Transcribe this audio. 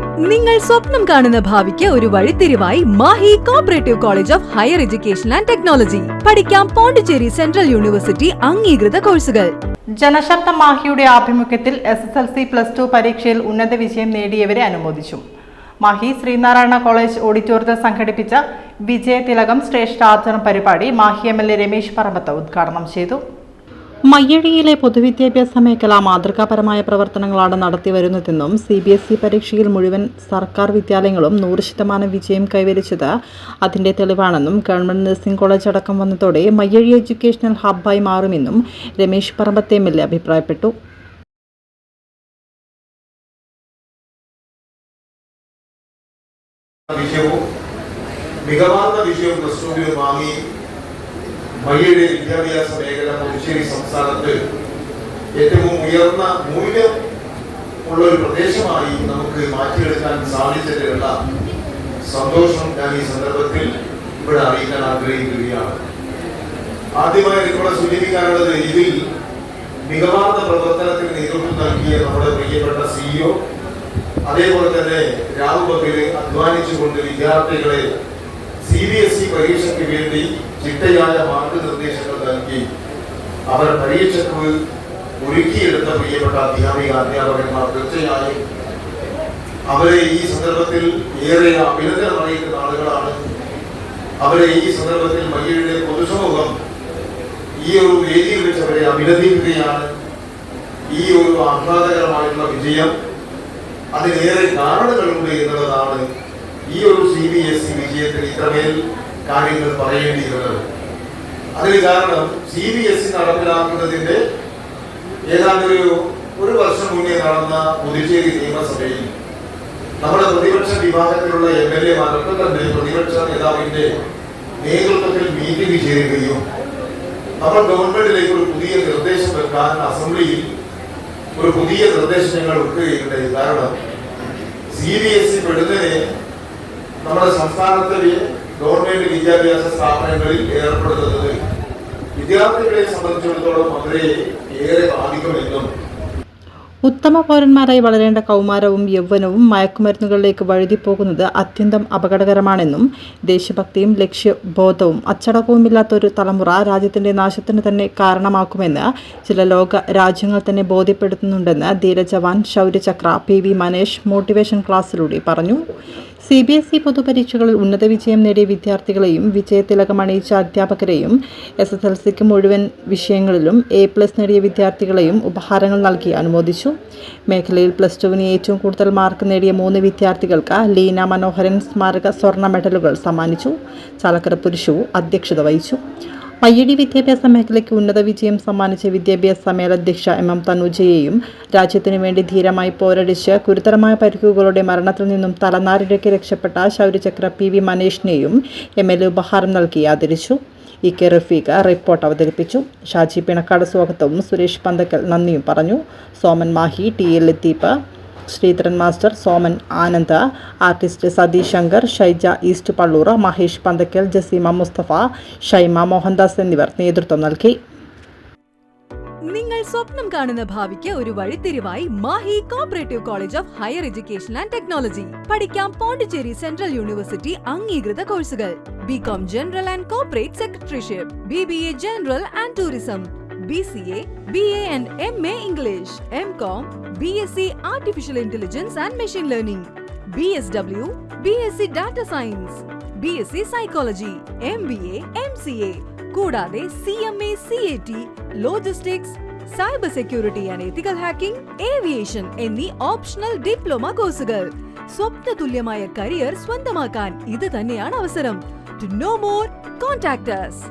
നിങ്ങൾ സ്വപ്നം കാണുന്ന ഭാവിക്ക് ഒരു വഴിത്തിരിവായി Mahe cooperative college of higher education and technology പഠിക്കാം പോണ്ടിച്ചേരി സെൻട്രൽ യൂണിവേഴ്സിറ്റി അംഗീകൃത കോഴ്സുകൾ. ജനശബ്ദ മാഹിയുടെ ആഭിമുഖ്യത്തിൽ S S L C plus two പരീക്ഷയിൽ ഉന്നത വിജയം നേടിയവരെ അനുമോദിച്ചു. മാഹി ശ്രീനാരായണ കോളേജ് ഓഡിറ്റോറിയത്തിൽ സംഘടിപ്പിച്ച വിജയ തിലകം ശ്രേഷ്ഠാചരണം പരിപാടി Mahe M L A Ramesh Parambath ഉദ്ഘാടനം ചെയ്തു. മയ്യഴിയിലെ പൊതുവിദ്യാഭ്യാസ മേഖല മാതൃകാപരമായ പ്രവർത്തനങ്ങളാണ് നടത്തിവരുന്നതെന്നും സി ബി എസ് ഇ പരീക്ഷയിൽ മുഴുവൻ സർക്കാർ വിദ്യാലയങ്ങളും നൂറ് ശതമാനം വിജയം കൈവരിച്ചത് അതിന്റെ തെളിവാണെന്നും ഗവൺമെന്റ് നഴ്സിംഗ് കോളേജ് അടക്കം വന്നതോടെ മയ്യഴി എഡ്യൂക്കേഷണൽ ഹബ്ബായി മാറുമെന്നും രമേശ് പറമ്പത്തെ എം എൽ എ അഭിപ്രായപ്പെട്ടു. വിഷയവും മികവാർന്ന വിഷയവും പ്ലസ് വാങ്ങി മയ്യയുടെ വിദ്യാഭ്യാസ മേഖല പുതുശ്ശേരി സംസ്ഥാനത്ത് ഏറ്റവും ഉയർന്ന മൂല്യം ഉള്ള ഒരു പ്രദേശമായി നമുക്ക് മാറ്റിയെടുക്കാൻ സാധിച്ചതിലുള്ള സന്തോഷം ഞാൻ ഈ സന്ദർഭത്തിൽ ഇവിടെ അറിയിക്കാൻ ആഗ്രഹിക്കുകയാണ്. ആദ്യമായി എനിക്കിവിടെ സൂചിപ്പിക്കാനുള്ളത് ഇതിൽ മികവാർന്ന പ്രവർത്തനത്തിന് നേതൃത്വം നൽകിയ നമ്മുടെ പ്രിയപ്പെട്ട സിഇഒ അതേപോലെ തന്നെ രാവുപകൽ അധ്വാനിച്ചുകൊണ്ട് വിദ്യാർത്ഥികളെ സി ബി എസ് ഇ പരീക്ഷയ്ക്ക് വേണ്ടി ചിട്ടയായ മാർഗനിർദ്ദേശങ്ങൾ നൽകി. അവർ പരീക്ഷയ്ക്ക് ഒരുക്കിയെടുത്ത പ്രിയപ്പെട്ട അധ്യാപിക അധ്യാപകന്മാർ തീർച്ചയായും അവരെ ഈ സന്ദർഭത്തിൽ ഏറെ അഭിനന്ദനം അറിയിക്കുന്ന ആളുകളാണ്. അവരെ ഈ സന്ദർഭത്തിൽ മയ്യയുടെ പൊതുസമൂഹം ഈ ഒരു വേദിയിൽ വെച്ച് അവരെ അഭിനന്ദിക്കുകയാണ്. ഈ ഒരു ആഹ്ലാദകരമായിട്ടുള്ള വിജയം അതിനേറെ കാരണങ്ങളുണ്ട് എന്നുള്ളതാണ് ഈ ഒരു സി ബി എസ് ഇ വിജയത്തിൽ ഇത്രമേൽ കാര്യങ്ങൾ പറയേണ്ടിയിരുന്നത്. അതിന് കാരണം സി ബി എസ് ഇ നടപ്പിലാക്കുന്നതിന്റെ ഏതാണ്ട് ഒരു വർഷം മുന്നേ നടന്ന പുതുച്ചേരി നിയമസഭയിൽ നമ്മുടെ പ്രതിപക്ഷ വിഭാഗത്തിലുള്ള എം എൽ എമാരൊക്കെ തന്നെ പ്രതിപക്ഷ നേതാവിന്റെ നേതൃത്വത്തിൽ മീറ്റിംഗ് ചേരുകയും നമ്മൾ ഗവൺമെന്റിലേക്ക് ഒരു പുതിയ നിർദ്ദേശം വെക്കാൻ അസംബ്ലിയിൽ ഒരു പുതിയ നിർദ്ദേശം ഞങ്ങൾ വെക്കുകയുണ്ടായി കാരണം സി ബി എസ് ഇ പെടുന്നതിനെ നമ്മുടെ സംസ്ഥാനത്തിലെ ഗവൺമെന്റ് വിദ്യാഭ്യാസ സ്ഥാപനങ്ങളിൽ ഏർപ്പെടുത്തുന്നത് വിദ്യാർത്ഥികളെ സംബന്ധിച്ചിടത്തോളം അവരെ ഏറെ ബാധിക്കുമെന്നും ഉത്തമ പൗരന്മാരായി വളരേണ്ട കൗമാരവും യൗവനവും മയക്കുമരുന്നുകളിലേക്ക് വഴുതിപ്പോകുന്നത് അത്യന്തം അപകടകരമാണെന്നും ദേശഭക്തിയും ലക്ഷ്യബോധവും അച്ചടക്കവുമില്ലാത്ത ഒരു തലമുറ രാജ്യത്തിന്റെ നാശത്തിന് തന്നെ കാരണമാക്കുമെന്ന് ചില ലോക രാജ്യങ്ങൾ തന്നെ ബോധ്യപ്പെടുത്തുന്നുണ്ടെന്ന് ധീരജവാൻ Shaurya Chakra P V Manesh motivation ക്ലാസ്സിലൂടെ പറഞ്ഞു. സി ബി എസ് ഇ പൊതുപരീക്ഷകളിൽ ഉന്നത വിജയം നേടിയ വിദ്യാർത്ഥികളെയും വിജയത്തിലകം അണിയിച്ച അധ്യാപകരെയും എസ് എസ് എൽ സിക്ക് മുഴുവൻ വിഷയങ്ങളിലും എ പ്ലസ് നേടിയ വിദ്യാർത്ഥികളെയും ഉപഹാരങ്ങൾ നൽകി അനുമോദിച്ചു. മേഖലയിൽ പ്ലസ് ടുവിന് ഏറ്റവും കൂടുതൽ മാർക്ക് നേടിയ മൂന്ന് വിദ്യാർത്ഥികൾക്ക് ലീന മനോഹരൻ സ്മാരക സ്വർണ മെഡലുകൾ സമ്മാനിച്ചു. ചാലക്കര പുരുഷു അധ്യക്ഷത വഹിച്ചു. പയ്യടി വിദ്യാഭ്യാസ മേഖലയ്ക്ക് ഉന്നത വിജയം സമ്മാനിച്ച വിദ്യാഭ്യാസ മേലധ്യക്ഷ എം എം തനുജയെയും രാജ്യത്തിനു വേണ്ടി ധീരമായി പോരടിച്ച് ഗുരുതരമായ പരിക്കുകളുടെ മരണത്തിൽ നിന്നും തലനാരിഴയ്ക്ക് രക്ഷപ്പെട്ട ശൗര്യചക്ര പി വി മനേഷിനെയും എം എൽ എ ഉപഹാരം നൽകി ആദരിച്ചു. ഇ കെ റഫീഖ റിപ്പോർട്ട് അവതരിപ്പിച്ചു. ഷാജി പിണക്കാട് സ്വാഗതവും സുരേഷ് പന്തക്കൽ നന്ദിയും പറഞ്ഞു. Soman Mahe T L Latheef Sreedharan master Soman Anand artist Satheesh Shankar Shyja east Pallur Mahesh Panthakkal Jaseema Musthafa Shyma Mohandas എന്നിവർ നേതൃത്വം നൽകി. നിങ്ങൾ സ്വപ്നം കാണുന്ന ഭാവിക്ക് ഒരു വഴിത്തിരിവായി Mahe cooperative college of higher education and technology പഠിക്കാം പോണ്ടിച്ചേരി സെൻട്രൽ യൂണിവേഴ്സിറ്റി അംഗീകൃത കോഴ്സുകൾ. B Com general and corporate secretaryship B B A general and tourism machine learning B S W B S C data science B S C psychology M B A M C A കൂടാതെ C M A C A T logistics cyber security and ethical hacking aviation എന്നീ optional diploma കോഴ്സുകൾ സ്വപ്ന തുല്യമായ career സ്വന്തമാക്കാൻ ഇത് തന്നെയാണ് അവസരം. To know more കോൺടാക്ടേഴ്സ്